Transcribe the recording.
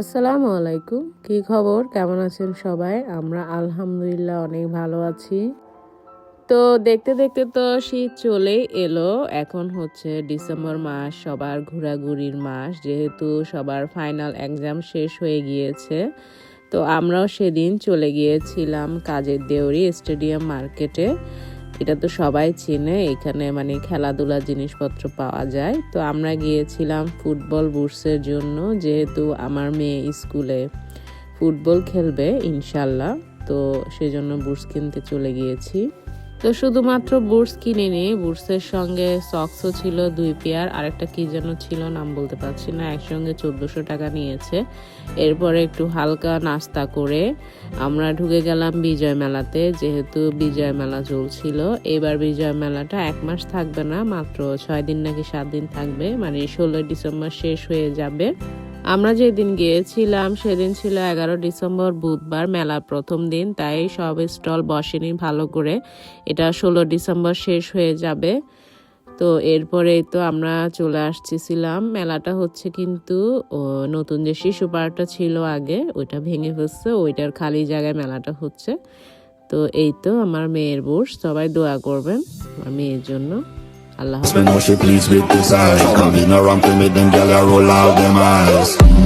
আসসালামু আলাইকুম। কি খবর? কেমন আছেন সবাই? আমরা আলহামদুলিল্লাহ অনেক ভালো আছি। তো দেখতে দেখতে তো শীত চলেই এলো। এখন হচ্ছে ডিসেম্বর মাস, সবার ঘোরাঘুরির মাস, যেহেতু সবার ফাইনাল এক্সাম শেষ হয়ে গিয়েছে। তো আমরাও সেদিন চলে গিয়েছিলাম কাজের দেউরি স্টেডিয়াম মার্কেটে। এটা তো সবাই চিনে, এখানে মানে খেলাধুলা জিনিসপত্র পাওয়া যায়। তো আমরা গিয়েছিলাম ফুটবল বুটসের জন্য, যেহেতু আমার মেয়ে স্কুলে ফুটবল খেলবে, ইনশাল্লাহ। তো সেজন্য বুটস কিনতে চলে গিয়েছি। তো শুধুমাত্র বুটস কিনিনি, বুটসের সঙ্গে সক্সও ছিল দুই পেয়ার আরেকটা কি যেন ছিল নাম বলতে পারছি না, একসঙ্গে চোদ্দোশো টাকা নিয়েছে। এরপরে একটু হালকা নাস্তা করে আমরা ঢুকে গেলাম বিজয় মেলাতে, যেহেতু বিজয় মেলা চলছিল। এবার বিজয় মেলাটা এক মাস থাকবে না, মাত্র ছয় দিন নাকি সাত দিন থাকবে মানে ষোলোই ডিসেম্বর শেষ হয়ে যাবে। আমরা যেদিন গিয়েছিলাম, সেদিন ছিল এগারো ডিসেম্বর, বুধবার, মেলার প্রথম দিন, তাই সব স্টল বসেনি ভালো করে। এটা ষোলো ডিসেম্বর শেষ হয়ে যাবে। তো এরপরে তো আমরা চলে আসছিলাম মেলাটা হচ্ছে কিন্তু নতুন যে শিশু পার্কটা ছিল আগে, ওইটা ভেঙে ফেলছে, ওইটার খালি জায়গায় মেলাটা হচ্ছে। তো এই তো আমার মেয়ের বোস, সবাই দোয়া করবেন আমার মেয়ের জন্য। Allah. Spend how she pleased with this eyes. Come in around to me, them gyal roll out them eyes.